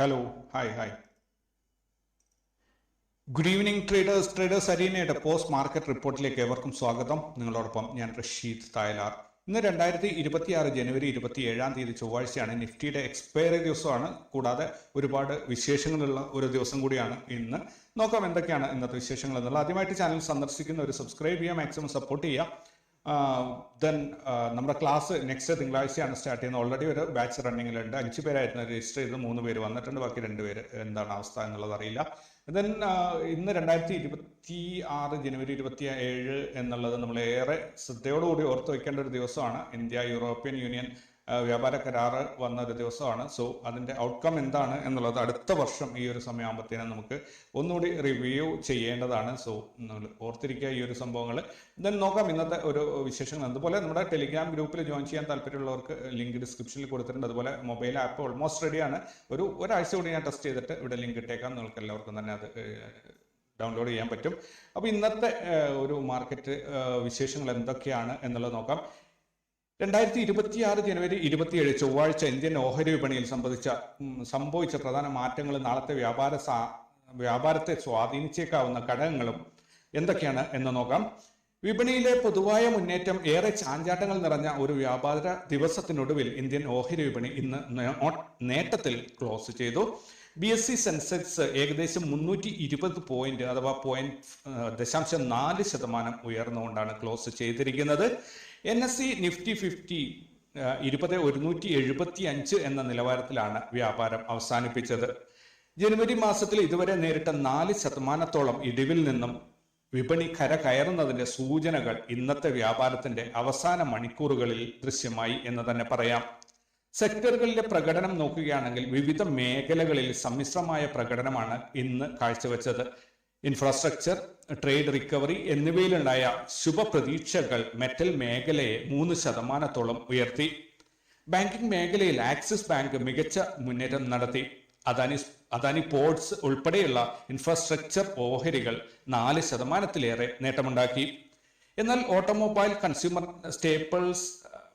Hello hi hi good evening traders traders അരീനയുടെ post market റിപ്പോർട്ടിലേക്ക് ഏവർക്കും സ്വാഗതം. നിങ്ങളോടൊപ്പം ഞാൻ റഷീദ് തായലാർ. ഇന്ന് രണ്ടായിരത്തി ഇരുപത്തിയാറ് ജനുവരി ഇരുപത്തി ഏഴാം തീയതി ചൊവ്വാഴ്ചയാണ് നിഫ്റ്റിയുടെ എക്സ്പയറി ദിവസമാണ്. കൂടാതെ ഒരുപാട് വിശേഷങ്ങളുള്ള ഒരു ദിവസം കൂടിയാണ് ഇന്ന്. നോക്കാം എന്തൊക്കെയാണ് ഇന്നത്തെ വിശേഷങ്ങൾ എന്നുള്ളത് ആദ്യമായിട്ട് ചാനൽ സന്ദർശിക്കുന്ന ഒരു സബ്സ്ക്രൈബ് ചെയ്യുക മാക്സിമം സപ്പോർട്ട് ചെയ്യുക. ദെൻ നമ്മുടെ ക്ലാസ് നെക്സ്റ്റ് തിങ്കളാഴ്ചയാണ് സ്റ്റാർട്ട് ചെയ്യുന്നത്. ഓൾറെഡി ഒരു ബാച്ച് റണ്ണിങ്ങിലുണ്ട് അഞ്ച് പേരായിരുന്നു രജിസ്റ്റർ ചെയ്ത് മൂന്ന് പേര് വന്നിട്ടുണ്ട്. ബാക്കി രണ്ട് പേര് എന്താണ് അവസ്ഥ എന്നുള്ളത് അറിയില്ല. ദെൻ ഇന്ന് രണ്ടായിരത്തി ഇരുപത്തി ആറ് ജനുവരി ഇരുപത്തി ഏഴ് എന്നുള്ളത് നമ്മൾ ഏറെ ശ്രദ്ധയോടുകൂടി ഓർത്ത് വയ്ക്കേണ്ട ഒരു ദിവസമാണ്. ഇന്ത്യ യൂറോപ്യൻ യൂണിയൻ വ്യാപാര കരാറ് വന്ന ഒരു ദിവസമാണ്. സോ അതിന്റെ ഔട്ട്കം എന്താണ് എന്നുള്ളത് അടുത്ത വർഷം ഈ ഒരു സമയമാകുമ്പോഴത്തേനും നമുക്ക് ഒന്നുകൂടി റിവ്യൂ ചെയ്യേണ്ടതാണ്. സോ ഓർത്തിരിക്കുക ഈ ഒരു സംഭവങ്ങൾ. ദെൻ നോക്കാം ഇന്നത്തെ ഒരു വിശേഷങ്ങൾ. അതുപോലെ നമ്മുടെ ടെലിഗ്രാം ഗ്രൂപ്പിൽ ജോയിൻ ചെയ്യാൻ താല്പര്യമുള്ളവർക്ക് ലിങ്ക് ഡിസ്ക്രിപ്ഷനിൽ കൊടുത്തിട്ടുണ്ട്. അതുപോലെ മൊബൈൽ ആപ്പ് ഓൾമോസ്റ്റ് റെഡിയാണ് ഒരു ഒരാഴ്ച കൂടി ഞാൻ ടെസ്റ്റ് ചെയ്തിട്ട് ഇവിടെ ലിങ്ക് ഇട്ടേക്കാം. നിങ്ങൾക്ക് എല്ലാവർക്കും തന്നെ അത് ഡൗൺലോഡ് ചെയ്യാൻ പറ്റും. അപ്പോൾ ഇന്നത്തെ ഒരു മാർക്കറ്റ് വിശേഷങ്ങൾ എന്തൊക്കെയാണ് എന്നുള്ളത് നോക്കാം. രണ്ടായിരത്തി ഇരുപത്തിയാറ് ജനുവരി ഇരുപത്തിയേഴ് ചൊവ്വാഴ്ച ഇന്ത്യൻ ഓഹരി വിപണിയിൽ സംബന്ധിച്ച സംഭവിച്ച പ്രധാന മാറ്റങ്ങൾ നാളത്തെ വ്യാപാര വ്യാപാരത്തെ സ്വാധീനിച്ചേക്കാവുന്ന ഘടകങ്ങളും എന്തൊക്കെയാണ് എന്ന് നോക്കാം. വിപണിയിലെ പൊതുവായ മുന്നേറ്റം ഏറെ ചാഞ്ചാട്ടങ്ങൾ നിറഞ്ഞ ഒരു വ്യാപാര ദിവസത്തിനൊടുവിൽ ഇന്ത്യൻ ഓഹരി വിപണി ഇന്ന് നേട്ടത്തിൽ ക്ലോസ് ചെയ്തു. ബി എസ് സി സെൻസെക്സ് ഏകദേശം മുന്നൂറ്റി ഇരുപത് പോയിന്റ് അഥവാ പോയിന്റ് ദശാംശം നാല് ശതമാനം ഉയർന്നുകൊണ്ടാണ് ക്ലോസ് ചെയ്തിരിക്കുന്നത്. N S C Nifty fifty ഇരുപത് ഒരുന്നൂറ്റി എഴുപത്തി അഞ്ച് എന്ന നിലവാരത്തിലാണ് വ്യാപാരം അവസാനിപ്പിച്ചത്. ജനുവരി മാസത്തിൽ ഇതുവരെ നേരിട്ട നാല് ശതമാനത്തോളം ഇടിവിൽ നിന്നും വിപണി കര കയറുന്നതിന്റെ സൂചനകൾ ഇന്നത്തെ വ്യാപാരത്തിന്റെ അവസാന മണിക്കൂറുകളിൽ ദൃശ്യമായി എന്ന് തന്നെ പറയാം. സെക്ടറുകളിലെ പ്രകടനം നോക്കുകയാണെങ്കിൽ വിവിധ മേഖലകളിൽ സമ്മിശ്രമായ പ്രകടനമാണ് ഇന്ന് കാഴ്ചവെച്ചത്. ഇൻഫ്രാസ്ട്രക്ചർ ട്രേഡ് റിക്കവറി എന്നിവയിലുണ്ടായ ശുഭപ്രതീക്ഷകൾ മെറ്റൽ മേഖലയെ മൂന്ന് ശതമാനത്തോളം ഉയർത്തി. ബാങ്കിംഗ് മേഖലയിൽ ആക്സിസ് ബാങ്ക് മികച്ച മുന്നേറ്റം നടത്തി. അദാനി അദാനി പോർട്സ് ഉൾപ്പെടെയുള്ള ഇൻഫ്രാസ്ട്രക്ചർ ഓഹരികൾ നാല് ശതമാനത്തിലേറെ നേട്ടമുണ്ടാക്കി. എന്നാൽ ഓട്ടോമൊബൈൽ കൺസ്യൂമർ സ്റ്റേപ്പിൾസ്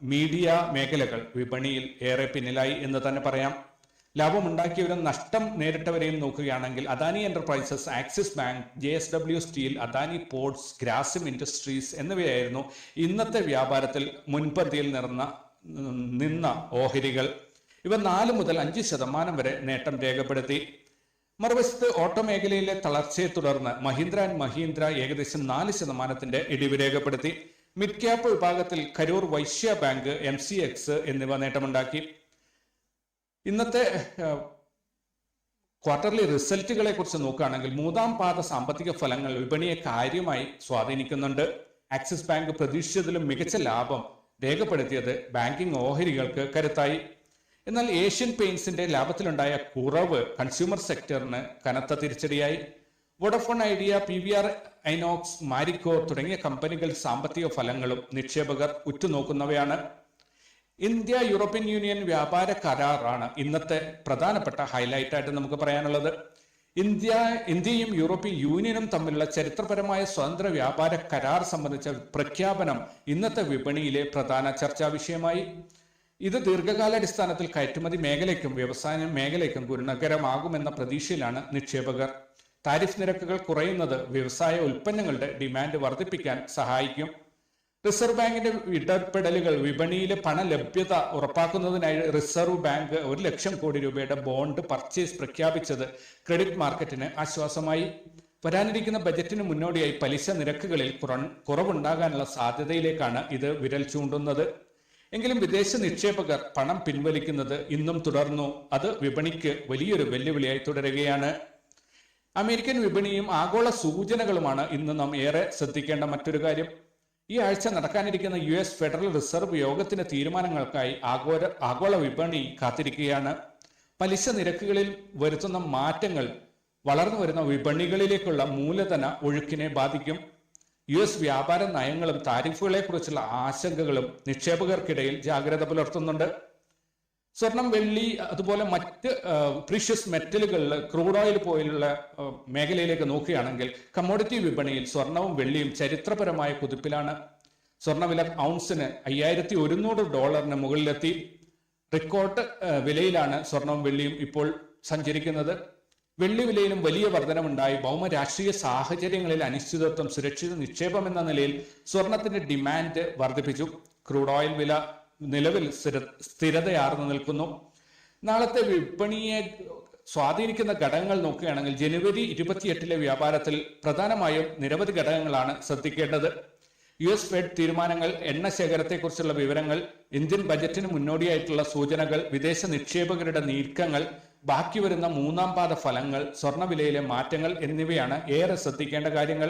മീഡിയ മേഖലകൾ വിപണിയിൽ ഏറെ പിന്നിലായി എന്ന് തന്നെ പറയാം. ലാഭമുണ്ടാക്കിയവരും നഷ്ടം നേരിട്ടവരെയും നോക്കുകയാണെങ്കിൽ Adani enterprises axis bank J S W steel Adani ports Grasim industries എന്നിവയായിരുന്നു ഇന്നത്തെ വ്യാപാരത്തിൽ മുൻപന്തിയിൽ നിറന്ന നിന്ന ഓഹരികൾ. ഇവ നാല് മുതൽ അഞ്ച് ശതമാനം വരെ നേട്ടം രേഖപ്പെടുത്തി. മറുവശത്ത് ഓട്ടോ മേഖലയിലെ തളർച്ചയെ തുടർന്ന് മഹീന്ദ്ര ആൻഡ് മഹീന്ദ്ര ഏകദേശം നാല് ശതമാനത്തിന്റെ ഇടിവ് രേഖപ്പെടുത്തി. മിഡ് ക്യാപ്പ് വിഭാഗത്തിൽ Karur Vysya bank M C X എന്നിവ നേട്ടമുണ്ടാക്കി. ഇന്നത്തെ ക്വാർട്ടർലി റിസൾട്ടുകളെ കുറിച്ച് നോക്കുകയാണെങ്കിൽ മൂന്നാം പാദ സാമ്പത്തിക ഫലങ്ങൾ വിപണിയെ കാര്യമായി സ്വാധീനിക്കുന്നുണ്ട്. ആക്സിസ് ബാങ്ക് പ്രതീക്ഷിച്ചതിലും മികച്ച ലാഭം രേഖപ്പെടുത്തിയത് ബാങ്കിംഗ് ഓഹരികൾക്ക് കരുത്തായി. എന്നാൽ ഏഷ്യൻ പെയിൻസിന്റെ ലാഭത്തിലുണ്ടായ കുറവ് കൺസ്യൂമർ സെക്ടറിന് കനത്ത തിരിച്ചടിയായി. Vodafone Idea P V R Inox Marico തുടങ്ങിയ കമ്പനികൾ സാമ്പത്തിക ഫലങ്ങളും നിക്ഷേപകർ ഉറ്റുനോക്കുന്നവയാണ്. ഇന്ത്യ യൂറോപ്യൻ യൂണിയൻ വ്യാപാര കരാറാണ് ഇന്നത്തെ പ്രധാനപ്പെട്ട ഹൈലൈറ്റ് ആയിട്ട് നമുക്ക് പറയാനുള്ളത്. ഇന്ത്യ ഇന്ത്യയും യൂറോപ്യൻ യൂണിയനും തമ്മിലുള്ള ചരിത്രപരമായ സ്വതന്ത്ര വ്യാപാര കരാർ സംബന്ധിച്ച പ്രഖ്യാപനം ഇന്നത്തെ വിപണിയിലെ പ്രധാന ചർച്ചാ വിഷയമായി. ഇത് ദീർഘകാലാടിസ്ഥാനത്തിൽ കയറ്റുമതി മേഖലയ്ക്കും വ്യവസായ മേഖലയ്ക്കും ഗുണകരമാകുമെന്ന പ്രതീക്ഷയിലാണ് നിക്ഷേപകർ. താരിഫ് നിരക്കുകൾ കുറയുന്നത് വ്യവസായ ഉൽപ്പന്നങ്ങളുടെ ഡിമാൻഡ് വർദ്ധിപ്പിക്കാൻ സഹായിക്കും. റിസർവ് ബാങ്കിന്റെ ഇടപെടലുകൾ വിപണിയിലെ പണലഭ്യത ഉറപ്പാക്കുന്നതിനായി റിസർവ് ബാങ്ക് ഒരു ലക്ഷം കോടി രൂപയുടെ ബോണ്ട് പർച്ചേസ് പ്രഖ്യാപിച്ചത് ക്രെഡിറ്റ് മാർക്കറ്റിന് ആശ്വാസമായി. വരാനിരിക്കുന്ന ബജറ്റിന് മുന്നോടിയായി പലിശ നിരക്കുകളിൽ കുറ- കുറവുണ്ടാകാനുള്ള സാധ്യതയിലേക്കാണ് ഇത് വിരൽ ചൂണ്ടുന്നത്. എങ്കിലും വിദേശ നിക്ഷേപകർ പണം പിൻവലിക്കുന്നത് ഇന്നും തുടർന്നു. അത് വിപണിക്ക് വലിയൊരു വെല്ലുവിളിയായി തുടരുകയാണ്. അമേരിക്കൻ വിപണിയും ആഗോള സൂചനകളുമാണ് ഇന്ന് നാം ഏറെ ശ്രദ്ധിക്കേണ്ട മറ്റൊരു കാര്യം. ഈ ആഴ്ച നടക്കാനിരിക്കുന്ന യു എസ് ഫെഡറൽ റിസർവ് യോഗത്തിന്റെ തീരുമാനങ്ങൾക്കായി ആഗോള ആഗോള വിപണി കാത്തിരിക്കുകയാണ്. പലിശ നിരക്കുകളിൽ വരുത്തുന്ന മാറ്റങ്ങൾ വളർന്നു വരുന്ന വിപണികളിലേക്കുള്ള മൂലധന ഒഴുക്കിനെ ബാധിക്കും. യു എസ് വ്യാപാര നയങ്ങളും താരിഫുകളെക്കുറിച്ചുള്ള ആശങ്കകളും നിക്ഷേപകർക്കിടയിൽ ജാഗ്രത പുലർത്തുന്നുണ്ട്. സ്വർണം വെള്ളി അതുപോലെ മറ്റ് പ്രീഷ്യസ് മെറ്റലുകളിൽ ക്രൂഡ് ഓയിൽ പോലുള്ള മേഖലയിലേക്ക് നോക്കുകയാണെങ്കിൽ കമ്മോഡിറ്റി വിപണിയിൽ സ്വർണവും വെള്ളിയും ചരിത്രപരമായ കുതിപ്പിലാണ്. സ്വർണവില ഔൺസിന് അയ്യായിരത്തി ഒരുന്നൂറ് ഡോളറിന് മുകളിലെത്തി. റെക്കോർഡ് വിലയിലാണ് സ്വർണവും വെള്ളിയും ഇപ്പോൾ സഞ്ചരിക്കുന്നത്. വെള്ളി വിലയിലും വലിയ വർധനമുണ്ടായി ഭൗമ രാഷ്ട്രീയ സാഹചര്യങ്ങളിൽ അനിശ്ചിതത്വം സുരക്ഷിത നിക്ഷേപം എന്ന നിലയിൽ സ്വർണത്തിന്റെ ഡിമാൻഡ് വർദ്ധിപ്പിച്ചു ക്രൂഡ് ഓയിൽ വില നിലവിൽ സ്ഥിര സ്ഥിരതയാർന്നു നിൽക്കുന്നു. നാളത്തെ വിപണിയെ സ്വാധീനിക്കുന്ന ഘടകങ്ങൾ നോക്കുകയാണെങ്കിൽ ജനുവരി ഇരുപത്തിയെട്ടിലെ വ്യാപാരത്തിൽ പ്രധാനമായും നിരവധി ഘടകങ്ങളാണ് ശ്രദ്ധിക്കേണ്ടത്. യു എസ് ഫെഡ് തീരുമാനങ്ങൾ എണ്ണ ശേഖരത്തെക്കുറിച്ചുള്ള വിവരങ്ങൾ ഇന്ത്യൻ ബജറ്റിന് മുന്നോടിയായിട്ടുള്ള സൂചനകൾ വിദേശ നിക്ഷേപകരുടെ നീക്കങ്ങൾ ബാക്കി വരുന്ന മൂന്നാം പാദ ഫലങ്ങൾ സ്വർണവിലയിലെ മാറ്റങ്ങൾ എന്നിവയാണ് ഏറെ ശ്രദ്ധിക്കേണ്ട കാര്യങ്ങൾ.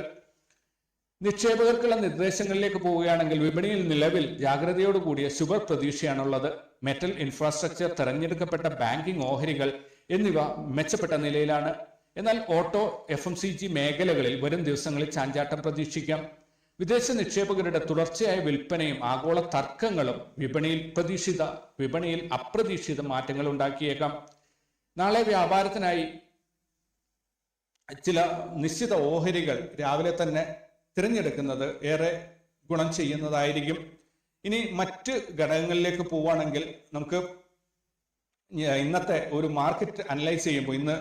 നിക്ഷേപകർക്കുള്ള നിർദ്ദേശങ്ങളിലേക്ക് പോവുകയാണെങ്കിൽ വിപണിയിൽ നിലവിൽ ജാഗ്രതയോടുകൂടിയ ശുഭ പ്രതീക്ഷയാണുള്ളത് മെറ്റൽ ഇൻഫ്രാസ്ട്രക്ചർ തെരഞ്ഞെടുക്കപ്പെട്ട ബാങ്കിംഗ് ഓഹരികൾ എന്നിവ മെച്ചപ്പെട്ട നിലയിലാണ്. എന്നാൽ auto F M C G മേഖലകളിൽ വരും ദിവസങ്ങളിൽ ചാഞ്ചാട്ടം പ്രതീക്ഷിക്കാം. വിദേശ നിക്ഷേപകരുടെ തുടർച്ചയായ വിൽപ്പനയും ആഗോള തർക്കങ്ങളും വിപണിയിൽ പ്രതീക്ഷിത വിപണിയിൽ അപ്രതീക്ഷിത മാറ്റങ്ങൾ ഉണ്ടാക്കിയേക്കാം. നാളെ വ്യാപാരത്തിനായി ചില നിശ്ചിത ഓഹരികൾ രാവിലെ തന്നെ തിരഞ്ഞെടുക്കുന്നത് ഏറെ ഗുണം ചെയ്യുന്നതായിരിക്കും. ഇനി മറ്റ് ഘടകങ്ങളിലേക്ക് പോവുകയാണെങ്കിൽ നമുക്ക് ഇന്നത്തെ ഒരു മാർക്കറ്റ് അനലൈസ് ചെയ്യുമ്പോൾ ഇന്ന്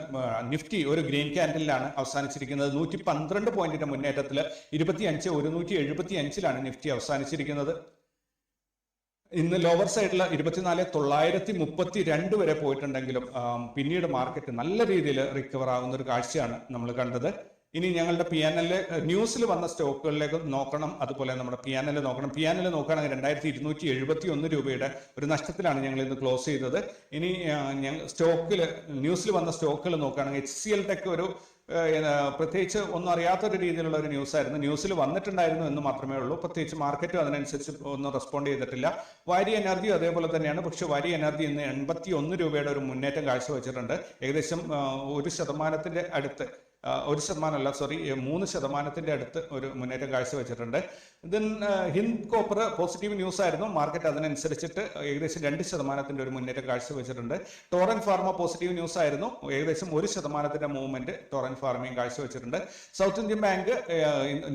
നിഫ്റ്റി ഒരു ഗ്രീൻ ക്യാൻഡലിലാണ് അവസാനിച്ചിരിക്കുന്നത്. നൂറ്റി പന്ത്രണ്ട് പോയിന്റിന്റെ മുന്നേറ്റത്തിൽ ഇരുപത്തി അഞ്ച് ഒരുന്നൂറ്റി എഴുപത്തി അഞ്ചിലാണ് നിഫ്റ്റി അവസാനിച്ചിരിക്കുന്നത്. ഇന്ന് ലോവർ സൈഡിൽ ഇരുപത്തിനാല് തൊള്ളായിരത്തി മുപ്പത്തി രണ്ട് വരെ പോയിട്ടുണ്ടെങ്കിലും പിന്നീട് മാർക്കറ്റ് നല്ല രീതിയിൽ റിക്കവർ ആവുന്ന ഒരു കാഴ്ചയാണ് നമ്മൾ കണ്ടത്. ഇനി ഞങ്ങളുടെ പി എൻ എൽ ന്യൂസിൽ വന്ന സ്റ്റോക്കുകളിലേക്ക് നോക്കണം. അതുപോലെ നമ്മുടെ പി എൻ എൽ നോക്കണം. പി എൻ എൽ നോക്കുകയാണെങ്കിൽ രണ്ടായിരത്തി ഇരുന്നൂറ്റി എഴുപത്തി ഒന്ന് രൂപയുടെ ഒരു നഷ്ടത്തിലാണ് ഞങ്ങൾ ഇന്ന് ക്ലോസ് ചെയ്തത്. ഇനി സ്റ്റോക്കിൽ ന്യൂസിൽ വന്ന സ്റ്റോക്കുകൾ നോക്കുകയാണെങ്കിൽ എച്ച് സി എൽ ടെക് ഒരു പ്രത്യേകിച്ച് ഒന്നും അറിയാത്തൊരു രീതിയിലുള്ള ഒരു ന്യൂസ് ആയിരുന്നു. ന്യൂസിൽ വന്നിട്ടുണ്ടായിരുന്നു എന്ന് മാത്രമേ ഉള്ളൂ. പ്രത്യേകിച്ച് മാർക്കറ്റും അതിനനുസരിച്ച് ഒന്നും റെസ്പോണ്ട് ചെയ്തിട്ടില്ല. വാരി എനർജി അതേപോലെ തന്നെയാണ്. പക്ഷേ വാരി എനർജി ഇന്ന് എൺപത്തി ഒന്ന് രൂപയുടെ ഒരു മുന്നേറ്റം കാഴ്ചവെച്ചിട്ടുണ്ട്. ഏകദേശം ഒരു ശതമാനത്തിന്റെ അടുത്ത്. ഒരു ശതമാനമല്ല സോറി മൂന്ന് ശതമാനത്തിന്റെ അടുത്ത് ഒരു മുന്നേറ്റം കാഴ്ചവെച്ചിട്ടുണ്ട്. Then Hind copper positive news ആയിരുന്നു. മാർക്കറ്റ് അതിനനുസരിച്ചിട്ട് ഏകദേശം രണ്ട് ശതമാനത്തിന്റെ ഒരു മുന്നേറ്റം കാഴ്ചവെച്ചിട്ടുണ്ട്. ടോറൻ ഫാർമ പോസിറ്റീവ് ന്യൂസ് ആയിരുന്നു. ഏകദേശം ഒരു ശതമാനത്തിന്റെ മൂവ്മെന്റ് ടോറൻ ഫാർമയും കാഴ്ചവെച്ചിട്ടുണ്ട്. South Indian bank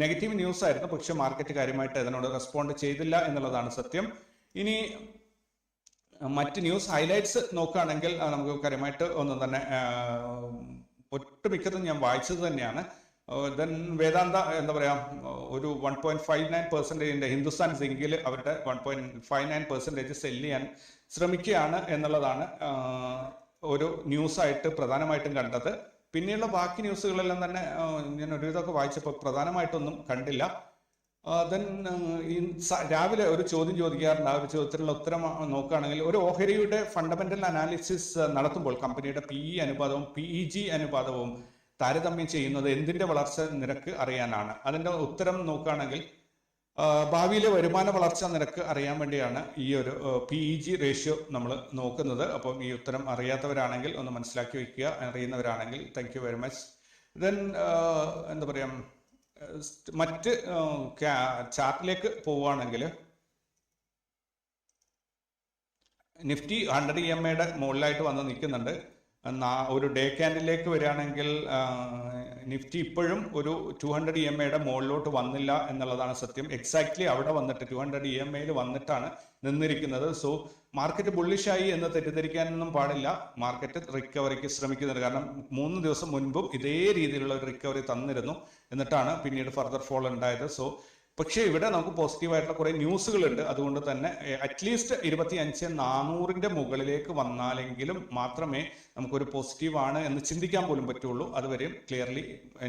negative news ആയിരുന്നു. പക്ഷെ മാർക്കറ്റ് കാര്യമായിട്ട് അതിനോട് റെസ്പോണ്ട് ചെയ്തില്ല എന്നുള്ളതാണ് സത്യം. ഇനി മറ്റ് ന്യൂസ് ഹൈലൈറ്റ്സ് നോക്കുകയാണെങ്കിൽ നമുക്ക് കാര്യമായിട്ട് ഒന്നും തന്നെ ഒട്ടുമിക്കതും ഞാൻ വായിച്ചത് തന്നെയാണ്. ദെൻ വേദാന്ത എന്താ പറയാ ഒരു വൺ പോയിന്റ് ഫൈവ് നയൻ പെർസെന്റേജിന്റെ ഹിന്ദുസ്ഥാൻ സിങ്കിൽ അവരുടെ one point five nine percentage sell ചെയ്യാൻ ശ്രമിക്കുകയാണ് എന്നുള്ളതാണ് ഒരു ന്യൂസായിട്ട് പ്രധാനമായിട്ടും കണ്ടത്. പിന്നെയുള്ള ബാക്കി ന്യൂസുകളെല്ലാം തന്നെ ഞാൻ ഒരുവിധമൊക്കെ വായിച്ചപ്പോൾ പ്രധാനമായിട്ടൊന്നും കണ്ടില്ല. ദെൻ രാവിലെ ഒരു ചോദ്യം ചോദിക്കാറുണ്ട്. ആ ഒരു ചോദ്യത്തിനുള്ള ഉത്തരം നോക്കുകയാണെങ്കിൽ ഒരു ഓഹരിയുടെ ഫണ്ടമെന്റൽ അനാലിസിസ് നടത്തുമ്പോൾ കമ്പനിയുടെ പി ഇ അനുപാതവും പി ഇ ജി അനുപാതവും താരതമ്യം ചെയ്യുന്നത് എന്തിന്റെ വളർച്ച നിരക്ക് അറിയാനാണ്. അതിന്റെ ഉത്തരം നോക്കുകയാണെങ്കിൽ ഭാവിയിലെ വരുമാന വളർച്ചാ നിരക്ക് അറിയാൻ വേണ്ടിയാണ് ഈ ഒരു പി ഇ ജി റേഷ്യോ നമ്മൾ നോക്കുന്നത്. അപ്പം ഈ ഉത്തരം അറിയാത്തവരാണെങ്കിൽ ഒന്ന് മനസ്സിലാക്കി വയ്ക്കുക. അറിയുന്നവരാണെങ്കിൽ thank you very much then എന്താ പറയാ മറ്റ് ചാർട്ടിലേക്ക് പോവുകയാണെങ്കിൽ നിഫ്റ്റി ഹൺഡ്രഡ് ഇ എം ഐയുടെ മുകളിലായിട്ട് വന്ന് നിൽക്കുന്നുണ്ട്. ഒരു ഡേ ക്യാൻഡിലേക്ക് വരികയാണെങ്കിൽ നിഫ്റ്റി ഇപ്പോഴും ഒരു ടു ഹൺഡ്രഡ് ഇ എം ഐയുടെ മുകളിലോട്ട് വന്നില്ല എന്നുള്ളതാണ് സത്യം. എക്സാക്ട്ലി അവിടെ വന്നിട്ട് ടു ഹൺഡ്രഡ് ഇ എം ഐയിൽ വന്നിട്ടാണ് നിന്നിരിക്കുന്നത്. സോ മാർക്കറ്റ് ബുള്ളിഷായി എന്ന് തെറ്റിദ്ധരിക്കാനൊന്നും പാടില്ല. മാർക്കറ്റ് റിക്കവറിക്ക് ശ്രമിക്കുന്നുണ്ട്. കാരണം മൂന്ന് ദിവസം മുൻപും ഇതേ രീതിയിലുള്ള ഒരു റിക്കവറി തന്നിരുന്നു. എന്നിട്ടാണ് പിന്നീട് ഫർദർ ഫോൾ ഉണ്ടായത്. സോ പക്ഷേ ഇവിടെ നമുക്ക് പോസിറ്റീവ് ആയിട്ടുള്ള കുറെ ന്യൂസുകളുണ്ട് അതുകൊണ്ട് തന്നെ അറ്റ്ലീസ്റ്റ് ഇരുപത്തി അഞ്ച് നാനൂറിന്റെ മുകളിലേക്ക് വന്നാലെങ്കിലും മാത്രമേ നമുക്കൊരു പോസിറ്റീവ് ആണ് എന്ന് ചിന്തിക്കാൻ പോലും പറ്റുള്ളൂ. അതുവരെയും ക്ലിയർലി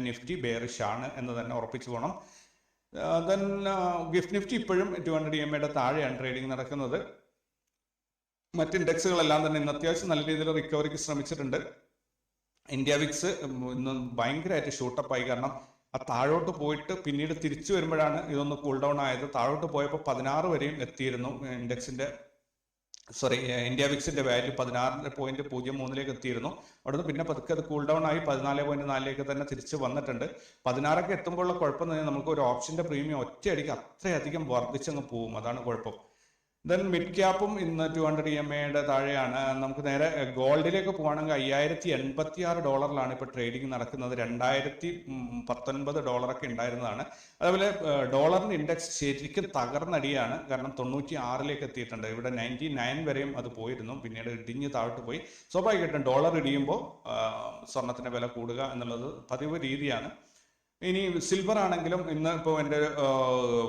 നിഫ്റ്റി ബെയറിഷ് ആണ് എന്ന് തന്നെ ഉറപ്പിച്ചു പോകണം ദെൻ ഗിഫ്റ്റ് നിഫ്റ്റി ഇപ്പോഴും ടു ഹൺഡ്രഡ് ഇ എം ഐയുടെ താഴെയാണ് ട്രേഡിംഗ് നടക്കുന്നത്. മറ്റ് ഇൻഡെക്സുകളെല്ലാം തന്നെ ഇന്ന് അത്യാവശ്യം നല്ല രീതിയിൽ റിക്കവറിക്ക് ശ്രമിച്ചിട്ടുണ്ട്. ഇന്ത്യ വിക്സ് ഇന്ന് ഭയങ്കരമായിട്ട് ഷൂട്ടപ്പായി കാരണം ആ താഴോട്ട് പോയിട്ട് പിന്നീട് തിരിച്ചു വരുമ്പോഴാണ് ഇതൊന്ന് കൂൾ ഡൗൺ ആയത്. താഴോട്ട് പോയപ്പോൾ പതിനാറ് വരെയും എത്തിയിരുന്നു ഇൻഡെക്സിന്റെ സോറി ഇന്ത്യ വിക്സിന്റെ വാല്യൂ പതിനാറ് പോയിന്റ് പൂജ്യം മൂന്നിലേക്ക് എത്തിയിരുന്നു. അവിടുന്ന് പിന്നെ പതുക്കെ അത് കൂൾ ഡൗൺ ആയി പതിനാല് പോയിന്റ് നാലിലേക്ക് തന്നെ തിരിച്ച് വന്നിട്ടുണ്ട്. പതിനാറൊക്കെ എത്തുമ്പോഴുള്ള കുഴപ്പം തന്നെ നമുക്ക് ഒരു ഓപ്ഷന്റെ പ്രീമിയം ഒറ്റയടിക്ക് അത്രയധികം വർദ്ധിച്ചങ്ങ് പോവും. അതാണ് കുഴപ്പം. ദെൻ മിഡ് ക്യാപ്പും ഇന്ന് ടു ഹൺഡ്രഡ് ഇ എം എയുടെ താഴെയാണ്. നമുക്ക് നേരെ ഗോൾഡിലേക്ക് പോകുകയാണെങ്കിൽ അയ്യായിരത്തി എൺപത്തി ആറ് ഡോളറിലാണ് ഇപ്പോൾ ട്രേഡിംഗ് നടക്കുന്നത്. രണ്ടായിരത്തി പത്തൊൻപത് ഡോളറൊക്കെ ഉണ്ടായിരുന്നതാണ്. അതേപോലെ ഡോളറിന്റെ ഇൻഡെക്സ് ശരിക്കും തകർന്നടിയാണ്. കാരണം തൊണ്ണൂറ്റി ആറിലേക്ക് എത്തിയിട്ടുണ്ട്. ഇവിടെ നയന്റി നയൻ വരെയും അത് പോയിരുന്നു. പിന്നീട് ഇടിഞ്ഞ് താഴോട്ട് പോയി. സ്വാഭാവികമായിട്ടും ഡോളർ ഇടിയുമ്പോൾ സ്വർണത്തിന്റെ വില കൂടുക എന്നുള്ളത് പതിവ് രീതിയാണ്. ഇനി സിൽവർ ആണെങ്കിലും ഇന്ന് ഇപ്പോൾ എന്റെ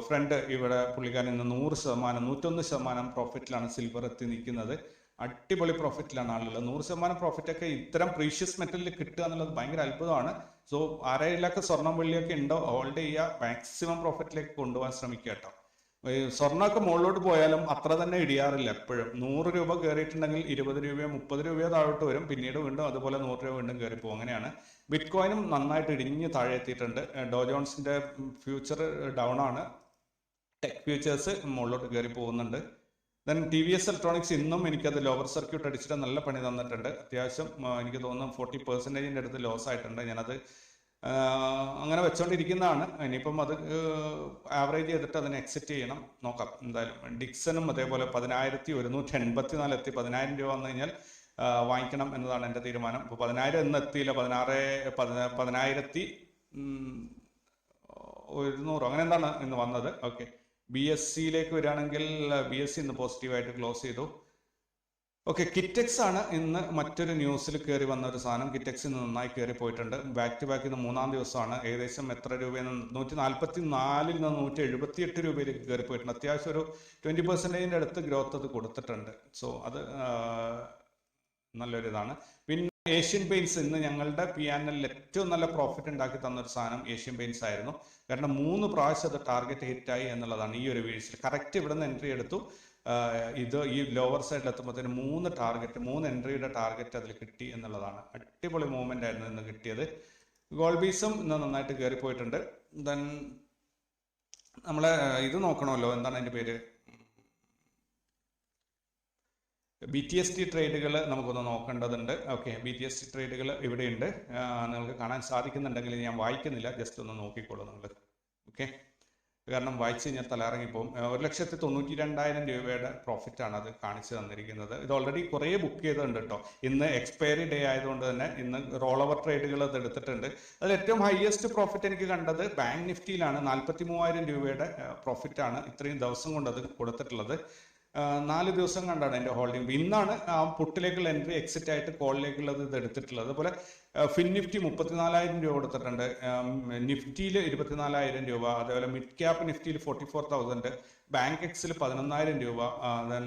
ഫ്രണ്ട് ഇവിടെ പുള്ളിക്കാരൻ ഇന്ന് നൂറ് ശതമാനം നൂറ്റൊന്ന് ശതമാനം പ്രോഫിറ്റിലാണ് സിൽവർ എത്തി നിൽക്കുന്നത്. അടിപൊളി പ്രോഫിറ്റിലാണ് ആളുള്ളത്. നൂറ് ശതമാനം പ്രോഫിറ്റ് ഒക്കെ ഇത്തരം പ്രീഷ്യസ് മെറ്റലിൽ കിട്ടുക എന്നുള്ളത് ഭയങ്കര അത്ഭുതമാണ്. സോ ആരെയിലൊക്കെ സ്വർണം വെള്ളിയൊക്കെ ഉണ്ടോ? ഹോൾഡ് ചെയ്യുക. മാക്സിമം പ്രോഫിറ്റിലേക്ക് കൊണ്ടുപോകാൻ ശ്രമിക്കുക കേട്ടോ. സ്വർണമൊക്കെ മുകളിലോട്ട് പോയാലും അത്ര തന്നെ ഇടിയാറില്ല എപ്പോഴും. നൂറ് രൂപ കയറിയിട്ടുണ്ടെങ്കിൽ ഇരുപത് രൂപയോ മുപ്പത് രൂപയോ താഴോട്ട് വരും. പിന്നീട് വീണ്ടും അതുപോലെ നൂറ് രൂപ വീണ്ടും കയറി പോകും. അങ്ങനെയാണ്. ബിറ്റ് കോയിനും നന്നായിട്ട് ഇടിഞ്ഞ് താഴെ എത്തിയിട്ടുണ്ട്. ഡോജോൺസിന്റെ ഫ്യൂച്ചർ ഡൗൺ ആണ്. ടെക് ഫ്യൂച്ചേഴ്സ് മുകളിലോട്ട് കയറി പോകുന്നുണ്ട്. Then T V S electronics ഇന്നും എനിക്കത് ലോവർ സർക്യൂട്ട് അടിച്ചിട്ട് നല്ല പണി തന്നിട്ടുണ്ട്. അത്യാവശ്യം എനിക്ക് തോന്നുന്നു ഫോർട്ടി പെർസെന്റേജിന്റെ അടുത്ത് ലോസ് ആയിട്ടുണ്ട്. ഞാനത് അങ്ങനെ വെച്ചോണ്ടിരിക്കുന്നതാണ്. ഇനിയിപ്പം അത് ആവറേജ് ചെയ്തിട്ട് അതിനെ എക്സിറ്റ് ചെയ്യണം. നോക്കാം. എന്തായാലും ഡിക്സനും അതേപോലെ പതിനായിരത്തി ഒരുന്നൂറ്റി എൺപത്തി നാല് എത്തി പതിനായിരം രൂപ വന്നു കഴിഞ്ഞാൽ വാങ്ങിക്കണം എന്നതാണ് എന്റെ തീരുമാനം. ഇപ്പോൾ പതിനായിരം എന്ന് എത്തിയില്ല പതിനാറ് പതിന പതിനായിരത്തി ഒരുന്നൂറോ. അങ്ങനെ എന്താണ് ഇന്ന് വന്നത്? ഓക്കെ. ബി എസ് സിയിലേക്ക് വരികയാണെങ്കിൽ ബി എസ് സി ഇന്ന് പോസിറ്റീവായിട്ട് ക്ലോസ് ചെയ്തു. ഓക്കെ കിറ്റക്സ് ആണ് ഇന്ന് മറ്റൊരു ന്യൂസിൽ കയറി വന്ന ഒരു സാധനം. കിറ്റക്സ് ഇന്ന് നന്നായി കയറി പോയിട്ടുണ്ട്. ബാക്ക് ടു ബാക്ക് ഇന്ന് മൂന്നാം ദിവസമാണ്. ഏകദേശം എത്ര രൂപയിൽ നിന്ന് നൂറ്റി നാൽപ്പത്തി നാലിൽ നിന്ന് നൂറ്റി എഴുപത്തി എട്ട് രൂപയിലേക്ക് കയറി പോയിട്ടുണ്ട്. അത്യാവശ്യം ഒരു ട്വന്റി പെർസെന്റേജിന്റെ അടുത്ത് ഗ്രോത്ത് അത് കൊടുത്തിട്ടുണ്ട്. സോ അത് നല്ലൊരിതാണ് പിന്നെ ഏഷ്യൻ പെയിൻസ് ഇന്ന് ഞങ്ങളുടെ പി ആനിൽ ഏറ്റവും നല്ല പ്രോഫിറ്റ് ഉണ്ടാക്കി തന്ന ഒരു സാധനം ഏഷ്യൻ പെയിൻസ് ആയിരുന്നു. കാരണം മൂന്ന് പ്രാവശ്യം അത് ടാർഗറ്റ് ആയി എന്നുള്ളതാണ് ഈ ഒരു വീഴ്ചയിൽ കറക്റ്റ് ഇവിടെ നിന്ന് എൻട്രി എടുത്തു. ഇത് ഈ ലോവർ സൈഡിൽ എത്തുമ്പോഴത്തേന് മൂന്ന് ടാർഗറ്റ് മൂന്ന് എൻട്രിയുടെ ടാർഗറ്റ് അതിൽ കിട്ടി എന്നുള്ളതാണ്. അടിപൊളി മൂവ്മെന്റ് ആയിരുന്നു ഇന്ന് കിട്ടിയത്. ഗോൾബീസും ഇന്ന് നന്നായിട്ട് കയറിപ്പോയിട്ടുണ്ട് ദെൻ നമ്മളെ ഇത് നോക്കണമല്ലോ. എന്താണ് അതിന്റെ പേര്? ബി ടി എസ് ടി ട്രേഡുകൾ നമുക്കൊന്ന് നോക്കേണ്ടതുണ്ട്. Okay B T S T ട്രേഡുകൾ ഇവിടെയുണ്ട്. നിങ്ങൾക്ക് കാണാൻ സാധിക്കുന്നുണ്ടെങ്കിൽ ഞാൻ വായിക്കുന്നില്ല. ജസ്റ്റ് ഒന്ന് നോക്കിക്കോളൂ നിങ്ങൾ. ഓക്കെ കാരണം വായിച്ചു കഴിഞ്ഞാൽ തലയിറങ്ങിപ്പോവും ഒരു ലക്ഷത്തി തൊണ്ണൂറ്റി രണ്ടായിരം രൂപയുടെ പ്രോഫിറ്റ് ആണ് അത് കാണിച്ചു തന്നിരിക്കുന്നത്. ഇത് ഓൾറെഡി കുറേ ബുക്ക് ചെയ്തിട്ടുണ്ട് കേട്ടോ ഇന്ന് എക്സ്പയറി ഡേ ആയതുകൊണ്ട് തന്നെ ഇന്ന് റോൾ ഓവർ ട്രേഡുകൾ അത് എടുത്തിട്ടുണ്ട്. അതിൽ ഏറ്റവും ഹയസ്റ്റ് പ്രോഫിറ്റ് എനിക്ക് കണ്ടത് ബാങ്ക് നിഫ്റ്റിയിലാണ് നാൽപ്പത്തി മൂവായിരം രൂപയുടെ പ്രോഫിറ്റ് ആണ് ഇത്രയും ദിവസം കൊണ്ട് അത് കൊടുത്തിട്ടുള്ളത്. നാല് ദിവസം കണ്ടാണ് എന്റെ ഹോൾഡിംഗ് ഇന്നാണ് ആ പുട്ടിലേക്കുള്ള എൻട്രി എക്സിറ്റ് ആയിട്ട് കോളിലേക്കുള്ളത് ഇത് എടുത്തിട്ടുള്ളത്. അതുപോലെ ഫിൻ നിഫ്റ്റി മുപ്പത്തിനാലായിരം രൂപ കൊടുത്തിട്ടുണ്ട്. നിഫ്റ്റിയിൽ ഇരുപത്തിനാലായിരം രൂപ അതേപോലെ മിഡ് ക്യാപ്പ് നിഫ്റ്റിയിൽ ഫോർട്ടി ഫോർ തൗസൻഡ് ബാങ്ക് എക്സിൽ പതിനൊന്നായിരം രൂപ ദെൻ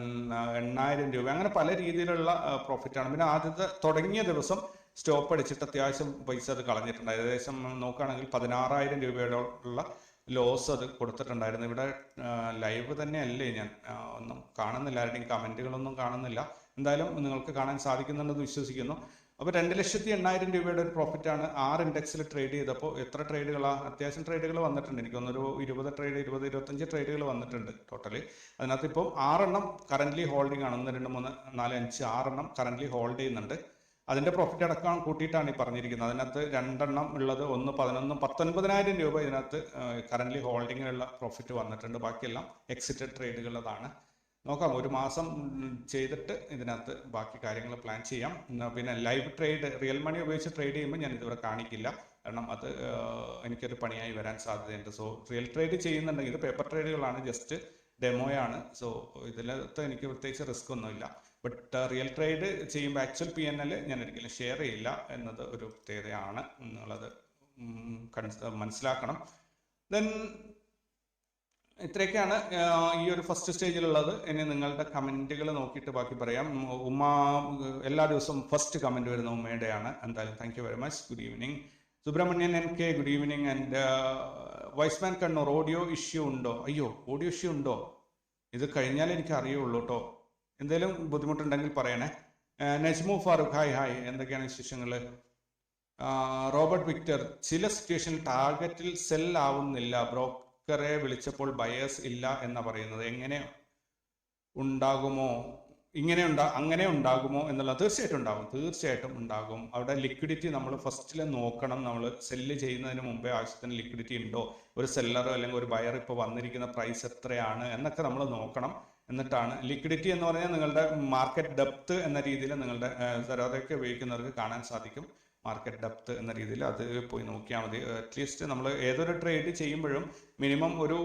എണ്ണായിരം രൂപ. അങ്ങനെ പല രീതിയിലുള്ള പ്രോഫിറ്റ് ആണ്. പിന്നെ ആദ്യത്തെ തുടങ്ങിയ ദിവസം സ്റ്റോപ്പ് അടിച്ചിട്ട് അത്യാവശ്യം പൈസ അത് കളഞ്ഞിട്ടുണ്ട്. ഏകദേശം നോക്കുകയാണെങ്കിൽ പതിനാറായിരം രൂപയുടെ ഉള്ള ലോസ് അത് കൊടുത്തിട്ടുണ്ടായിരുന്നു. ഇവിടെ ലൈവ് തന്നെ അല്ലേ ഞാൻ ഒന്നും കാണുന്നില്ല. ആരുടെയും കമന്റുകളൊന്നും കാണുന്നില്ല. എന്തായാലും നിങ്ങൾക്ക് കാണാൻ സാധിക്കുന്നുണ്ടെന്ന് വിശ്വസിക്കുന്നു. അപ്പോൾ രണ്ട് ലക്ഷത്തി എണ്ണായിരം രൂപയുടെ ഒരു പ്രോഫിറ്റാണ് ആറ് ഇൻഡെക്സിൽ ട്രേഡ് ചെയ്തപ്പോൾ എത്ര ട്രേഡുകളാണ് അത്യാവശ്യം ട്രേഡുകൾ വന്നിട്ടുണ്ട്. എനിക്ക് ഇരുപത് ട്രേഡ് ഇരുപത് ഇരുപത്തഞ്ച് ട്രേഡുകൾ വന്നിട്ടുണ്ട് ടോട്ടലി അതിനകത്ത് ഇപ്പോൾ ആറെണ്ണം കറന്റ്ലി ഹോൾഡിംഗ് ആണ്. ഒന്ന് രണ്ട് മൂന്ന് നാല് അഞ്ച് ആറെണ്ണം കറന്റ്ലി ഹോൾഡ് ചെയ്യുന്നുണ്ട്. അതിന്റെ പ്രോഫിറ്റ് അടക്കം കൂട്ടിയിട്ടാണ് ഈ പറഞ്ഞിരിക്കുന്നത്. അതിനകത്ത് രണ്ടെണ്ണം ഉള്ളത് ഒന്ന് പതിനൊന്നും പത്തൊൻപതിനായിരം രൂപ ഇതിനകത്ത് കറന്റ് ഹോൾഡിങ്ങിലുള്ള പ്രോഫിറ്റ് വന്നിട്ടുണ്ട്. ബാക്കിയെല്ലാം എക്സിറ്റഡ് ട്രേഡുകളതാണ് നോക്കാം ഒരു മാസം ചെയ്തിട്ട് ഇതിനകത്ത് ബാക്കി കാര്യങ്ങൾ പ്ലാൻ ചെയ്യാം. പിന്നെ ലൈവ് ട്രേഡ് റിയൽ മണി ഉപയോഗിച്ച് ട്രേഡ് ചെയ്യുമ്പോൾ ഞാൻ ഇതിവിടെ കാണിക്കില്ല. കാരണം അത് എനിക്കൊരു പണിയായി വരാൻ സാധ്യതയുണ്ട്. സോ റിയൽ ട്രേഡ് ചെയ്യുന്നുണ്ടെങ്കിൽ ഇത് പേപ്പർ ട്രേഡുകളാണ് ജസ്റ്റ് ഡെമോയാണ് സോ ഇതിനകത്ത് എനിക്ക് പ്രത്യേകിച്ച് റിസ്ക് ഒന്നുമില്ല. ബട്ട് റിയൽ ട്രേഡ് ചെയ്യുമ്പോൾ ആക്ച്വൽ പി എൻ എൽ ഞാൻ ഒരിക്കലും ഷെയർ ചെയ്യില്ല എന്നത് ഒരു പ്രത്യേകതയാണ് എന്നുള്ളത് മനസ്സിലാക്കണം. ദെൻ ഇത്രയൊക്കെയാണ് ഈ ഒരു ഫസ്റ്റ് സ്റ്റേജിലുള്ളത് ഇനി നിങ്ങളുടെ കമന്റുകൾ നോക്കിയിട്ട് ബാക്കി പറയാം. ഉമ്മ എല്ലാ ദിവസവും ഫസ്റ്റ് കമന്റ് വരുന്ന ഉമ്മയുടെയാണ്. എന്തായാലും thank you very much good evening Subramanian N K good evening and Wiseman Kannur audio issue ഉണ്ടോ? അയ്യോ ഓഡിയോ ഇഷ്യൂ ഉണ്ടോ? ഇത് കഴിഞ്ഞാൽ എനിക്ക് അറിയുള്ളൂ കേട്ടോ എന്തെങ്കിലും ബുദ്ധിമുട്ടുണ്ടെങ്കിൽ പറയണേ. Najmu Farooq hi hi. എന്തൊക്കെയാണ് വിശേഷങ്ങൾ റോബർട്ട് വിക്ടർ ചില സിറ്റുവേഷൻ ടാർഗറ്റിൽ സെൽ ആവുന്നില്ല. ബ്രോക്കറെ വിളിച്ചപ്പോൾ ബയേഴ്സ് ഇല്ല എന്ന് പറയുന്നത്. എങ്ങനെ ഉണ്ടാകുമോ? ഇങ്ങനെ ഉണ്ടാ അങ്ങനെ ഉണ്ടാകുമോ എന്നുള്ള തീർച്ചയായിട്ടും ഉണ്ടാകും. തീർച്ചയായിട്ടും ഉണ്ടാകും. അവിടെ ലിക്വിഡിറ്റി നമ്മൾ ഫസ്റ്റിൽ നോക്കണം. നമ്മൾ സെല്ല് ചെയ്യുന്നതിന് മുമ്പേ ആവശ്യത്തിന് ലിക്വിഡിറ്റി ഉണ്ടോ? ഒരു സെല്ലറോ അല്ലെങ്കിൽ ഒരു ബയർ ഇപ്പോൾ വന്നിരിക്കുന്ന പ്രൈസ് എത്രയാണ്? എന്നൊക്കെ നമ്മൾ നോക്കണം. എന്നിട്ടാണ്. ലിക്വിഡിറ്റി എന്ന് പറഞ്ഞാൽ നിങ്ങളുടെ മാർക്കറ്റ് ഡെപ്ത് എന്ന രീതിയിൽ നിങ്ങളുടെ സരോദയ്ക്ക് ഉപയോഗിക്കുന്നവർക്ക് കാണാൻ സാധിക്കും. മാർക്കറ്റ് ഡെപ്ത് എന്ന രീതിയിൽ അത് പോയി നോക്കിയാൽ മതി. അറ്റ്ലീസ്റ്റ് നമ്മൾ ഏതൊരു ട്രേഡ് ചെയ്യുമ്പോഴും മിനിമം ഒരു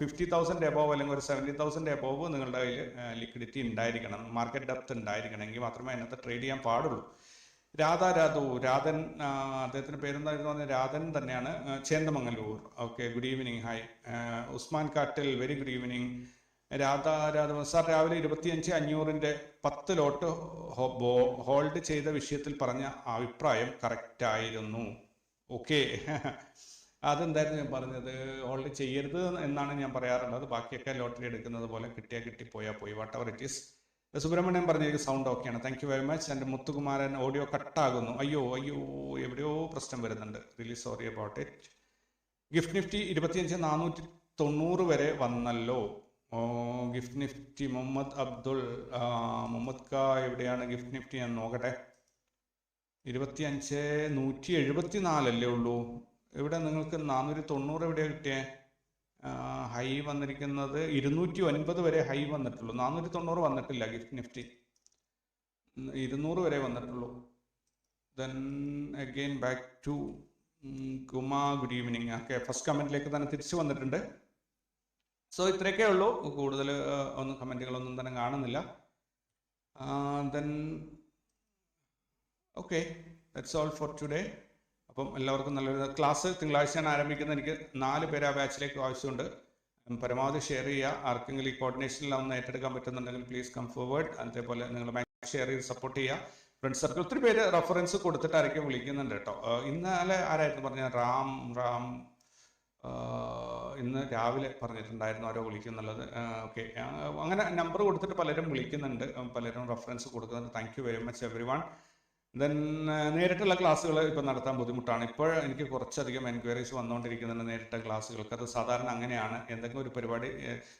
ഫിഫ്റ്റി തൗസൻഡ് എബോവ് അല്ലെങ്കിൽ ഒരു സെവന്റി തൗസൻഡ് എബോവ് നിങ്ങളുടെ കയ്യിൽ ലിക്വിഡിറ്റി ഉണ്ടായിരിക്കണം. മാർക്കറ്റ് ഡെപ്ത് ഉണ്ടായിരിക്കണം. എങ്കിൽ മാത്രമേ അതിനകത്ത് ട്രേഡ് ചെയ്യാൻ പാടുള്ളൂ. രാധ രാധു രാധൻ അദ്ദേഹത്തിന്റെ പേരെന്തായിരുന്നു പറഞ്ഞാൽ രാധൻ തന്നെയാണ് Chendamangalur okay good evening hi Usman Kattil very good evening Radha Radha sir രാവിലെ ഇരുപത്തിയഞ്ച് അഞ്ഞൂറിന്റെ പത്ത് ലോട്ട് ഹോൾഡ് ചെയ്ത വിഷയത്തിൽ പറഞ്ഞ അഭിപ്രായം കറക്റ്റ് ആയിരുന്നു ഓക്കെ. അതെന്തായിരുന്നു ഞാൻ പറഞ്ഞത്? ഹോൾഡ് ചെയ്യരുത് എന്നാണ് ഞാൻ പറയാറുള്ളത്. ബാക്കിയൊക്കെ ലോട്ടറി എടുക്കുന്നത് പോലെ കിട്ടിയാൽ കിട്ടി പോയാൽ പോയി. Whatever it is Subramanian പറഞ്ഞ സൗണ്ട് ഓക്കെയാണ് താങ്ക് യു വെരി മച്ച് എന്റെ മുത്തുകുമാരൻ ഓഡിയോ കട്ടാകുന്നു അയ്യോ അയ്യോ എവിടെയോ പ്രശ്നം വരുന്നുണ്ട്. Really sorry about it gift Nifty ഇരുപത്തിയഞ്ച് നാനൂറ്റി തൊണ്ണൂറ് വരെ വന്നല്ലോ. ഗിഫ്റ്റ് നിഫ്റ്റി മുഹമ്മദ് അബ്ദുൾ മുഹമ്മദ് ക എവിടെയാണ് ഗിഫ്റ്റ് നിഫ്റ്റി ഞാൻ നോക്കട്ടെ. ഇരുപത്തി അഞ്ച് നൂറ്റി എഴുപത്തി നാലല്ലേ ഉള്ളൂ. ഇവിടെ നിങ്ങൾക്ക് നാനൂറ്റി തൊണ്ണൂറ് എവിടെയാണ് കിട്ടിയേ? ഹൈ വന്നിരിക്കുന്നത് ഇരുന്നൂറ്റി ഒൻപത് വരെ ഹൈ വന്നിട്ടുള്ളൂ. നാനൂറ്റി തൊണ്ണൂറ് വന്നിട്ടില്ല ഗിഫ്റ്റ് നിഫ്റ്റി. ഇരുന്നൂറ് വരെ വന്നിട്ടുള്ളൂ. ദെൻ അഗെയിൻ ബാക്ക് ടു കുമാ ഗുഡ് ഈവനിങ് ഓക്കെ ഫസ്റ്റ് കമന്റിലേക്ക് തന്നെ തിരിച്ചു വന്നിട്ടുണ്ട്. സോ ഇത്രയൊക്കെ ഉള്ളൂ. കൂടുതൽ ഒന്നും കമന്റുകളൊന്നും തന്നെ കാണുന്നില്ല. Then okay that's all for today അപ്പം എല്ലാവർക്കും നല്ലൊരു ക്ലാസ്. തിങ്കളാഴ്ചയാണ് ആരംഭിക്കുന്നത്. എനിക്ക് നാല് പേര് ആ ബാച്ചിലേക്ക് ആവശ്യമുണ്ട്. പരമാവധി ഷെയർ ചെയ്യുക. ആർക്കെങ്കിലും ഈ കോർഡിനേഷനിൽ ഒന്ന് ഏറ്റെടുക്കാൻ പറ്റുന്നുണ്ടെങ്കിൽ പ്ലീസ് കം ഫോർവേഡ് അതേപോലെ നിങ്ങൾ ഷെയർ ചെയ്ത് സപ്പോർട്ട് ചെയ്യുക. ഫ്രണ്ട്സ് സർക്കിൾ ഒത്തിരി പേര് റെഫറൻസ് കൊടുത്തിട്ടായിരിക്കും വിളിക്കുന്നുണ്ട് കേട്ടോ. ഇന്നലെ ആരായിരുന്നു പറഞ്ഞ റാം റാം ഇന്ന് രാവിലെ പറഞ്ഞിട്ടുണ്ടായിരുന്നു ആരോ വിളിക്കുന്നുള്ളത് ഓക്കെ. അങ്ങനെ നമ്പർ കൊടുത്തിട്ട് പലരും വിളിക്കുന്നുണ്ട്. പലരും റെഫറൻസ് കൊടുക്കുന്നുണ്ട്. Thank you very much everyone then നേരിട്ടുള്ള ക്ലാസ്സുകൾ ഇപ്പം നടത്താൻ ബുദ്ധിമുട്ടാണ്. ഇപ്പോൾ എനിക്ക് കുറച്ചധികം എൻക്വയറീസ് വന്നുകൊണ്ടിരിക്കുന്നുണ്ട് നേരിട്ട ക്ലാസ്സുകൾക്ക്. അത് സാധാരണ അങ്ങനെയാണ്. എന്തെങ്കിലും ഒരു പരിപാടി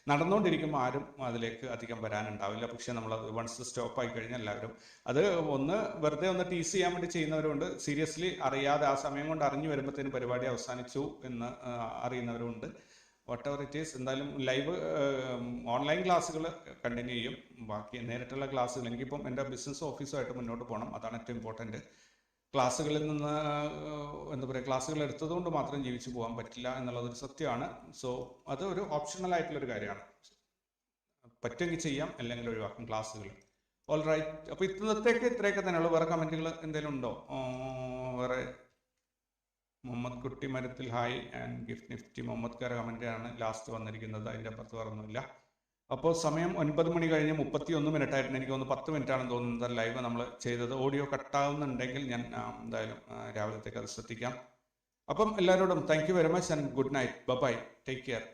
നടന്നുകൊണ്ടിരിക്കുമ്പോൾ ആരും അതിലേക്ക് അധികം വരാനുണ്ടാവില്ല. പക്ഷേ നമ്മളത് വൺസ് സ്റ്റോപ്പ് ആയി കഴിഞ്ഞാൽ എല്ലാവരും അത് ഒന്ന് വെറുതെ ഒന്ന് ടീസ് ചെയ്യാൻ വേണ്ടി ചെയ്യുന്നവരുണ്ട്. സീരിയസ്ലി അറിയാതെ ആ സമയം കൊണ്ട് അറിഞ്ഞു വരുമ്പോഴത്തേനും പരിപാടി അവസാനിച്ചു എന്ന് അറിയുന്നവരുണ്ട്. വാട്ട് എവർ ഇറ്റ് ഈസ് എന്തായാലും ലൈവ് ഓൺലൈൻ ക്ലാസ്സുകൾ കണ്ടിന്യൂ ചെയ്യും. ബാക്കി നേരിട്ടുള്ള ക്ലാസ്സുകൾ എനിക്കിപ്പം എന്റെ ബിസിനസ് ഓഫീസുമായിട്ട് മുന്നോട്ട് പോകണം. അതാണ് ഏറ്റവും ഇമ്പോർട്ടന്റ് ക്ലാസ്സുകളിൽ നിന്ന് എന്താ പറയുക ക്ലാസ്സുകൾ എടുത്തതുകൊണ്ട് മാത്രം ജീവിച്ചു പോകാൻ പറ്റില്ല എന്നുള്ളതൊരു സത്യമാണ്. സോ അത് ഒരു ഓപ്ഷണൽ ആയിട്ടുള്ളൊരു കാര്യമാണ്. പറ്റുമെങ്കിൽ ചെയ്യാം അല്ലെങ്കിൽ ഒഴിവാക്കും ക്ലാസ്സുകൾ ഓൾ റൈറ്റ് അപ്പോൾ ഇന്നത്തേക്ക് ഇത്രയൊക്കെ തന്നെയുള്ളൂ. വേറെ കമന്റുകൾ എന്തെങ്കിലും ഉണ്ടോ? വേറെ മുഹമ്മദ് കുട്ടി മരത്തിൽ hi and gift Nifty Muhammad കാര കമന്റ് ആണ് ലാസ്റ്റ് വന്നിരിക്കുന്നത്. അതിന്റെ അപ്പുറത്ത് പറഞ്ഞില്ല അപ്പോൾ സമയം ഒൻപത് മണി കഴിഞ്ഞ് മുപ്പത്തി ഒന്ന് മിനിറ്റ് ആയിരുന്നു എനിക്ക് തോന്നുന്നു പത്ത് മിനിറ്റ് ആണെന്ന് തോന്നുന്നത് ലൈവ് നമ്മൾ ചെയ്തത്. ഓഡിയോ കട്ടാവുന്നുണ്ടെങ്കിൽ ഞാൻ എന്തായാലും രാവിലത്തേക്ക് അത് ശ്രദ്ധിക്കാം. അപ്പം എല്ലാവരോടും thank you very much and good night bye take care